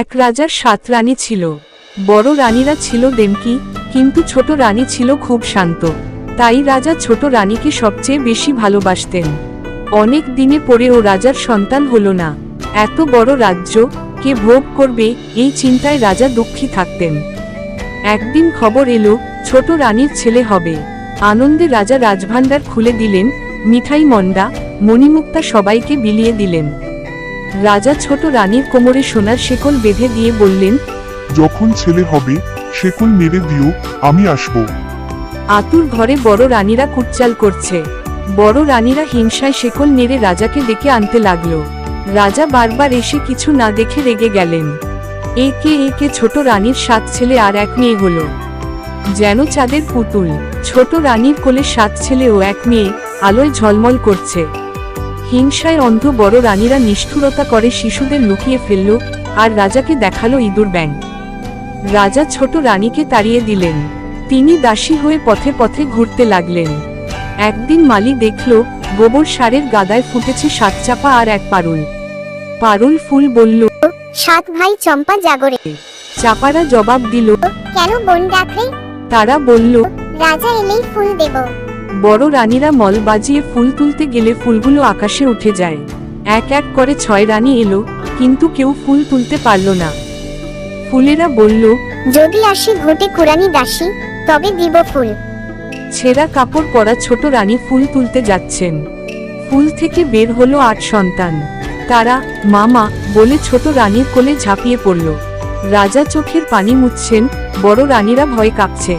এক রাজার সাত রানী ছিল। বড় রানীরা ছিল দেমকি, কিন্তু ছোট রানী ছিল খুব শান্ত। তাই রাজা ছোট রানীকে সবচেয়ে বেশি ভালোবাসতেন। অনেক দিনে পরেও রাজার সন্তান হল না। এত বড় রাজ্য, কে ভোগ করবে, এই চিন্তায় রাজা দুঃখী থাকতেন। একদিন খবর এলো, ছোট রানীর ছেলে হবে। আনন্দে রাজা রাজভাণ্ডার খুলে দিলেন, মিঠাই মন্ডা মণিমুক্তা সবাইকে বিলিয়ে দিলেন। রাজা ছোট রানীর কোমরে সোনার শেকল বেঁধে দিয়ে বললেন যখন ছেলে হবে শেকল মেরে দিও আমি আসব। আতুর ঘরে বড় রানীরা কুটচাল করছে। বড় রানীরা হিংসায় শেকল নেড়ে রাজাকে ডেকে আনতে লাগল। রাজা বারবার এসে কিছু না দেখে রেগে গেলেন। একে একে ছোট রানীর সাত ছেলে আর এক মেয়ে হলো। যেন চাঁদের পুতুল ছোট রানীর কোলে সাত ছেলে ও এক মেয়ে আলোয় ঝলমল করছে। হিংসায় অন্ধ বড় রানীরা নিষ্ঠুরতা করে শিশুদের লুকিয়ে ফেলল আর রাজাকে দেখাল ইঁদুর ব্যাং রাজা ছোট রানীকে তাড়িয়ে দিলেন। তিনি দাসী হয়ে পথে পথে ঘুরতে লাগলেন। একদিন মালি দেখল গোবর সারের গাদায় ফুটেছে সাত চাপা আর এক পারুল। পারুল ফুল বলল সাত ভাই চম্পা জাগরে। চাপারা জবাব দিল কেন বোন ডাকলে তারা বলল রাজা এলেই ফুল দেব। বড় রানীরা মল বাজিয়ে ফুল তুলতে গেলে ফুলগুলো আকাশে উঠে যায়। এক এক করে ছয় রানী এলো কিন্তু কেউ ফুল তুলতে পারল না। ফুলেরা বলল যদি আসি ঘটে কুরানি দাসী তবে দিব ফুল। ছেঁড়া কাপড় পরা ছোট রানী ফুল তুলতে যাচ্ছেন। ফুল থেকে বের হলো আট সন্তান। তারা মামা বলে ছোট রানীর কোলে ঝাঁপিয়ে পড়ল। রাজা চোখের পানি মুছছেন বড় রানীরা ভয় কাঁপছে।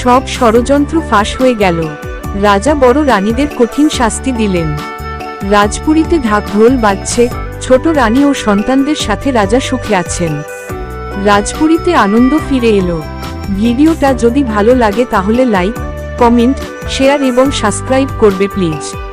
সব ষড়যন্ত্র ফাঁস হয়ে গেল। রাজা বড় রানীদের কঠিন শাস্তি দিলেন। রাজপুরীতে ঢাক ঢোল বাজছে, ছোট রানী ও সন্তানদের সাথে রাজা সুখে আছেন। রাজপুরীতে আনন্দ ফিরে এলো। ভিডিওটা যদি ভালো লাগে তাহলে লাইক, কমেন্ট, শেয়ার এবং সাবস্ক্রাইব করবে প্লিজ।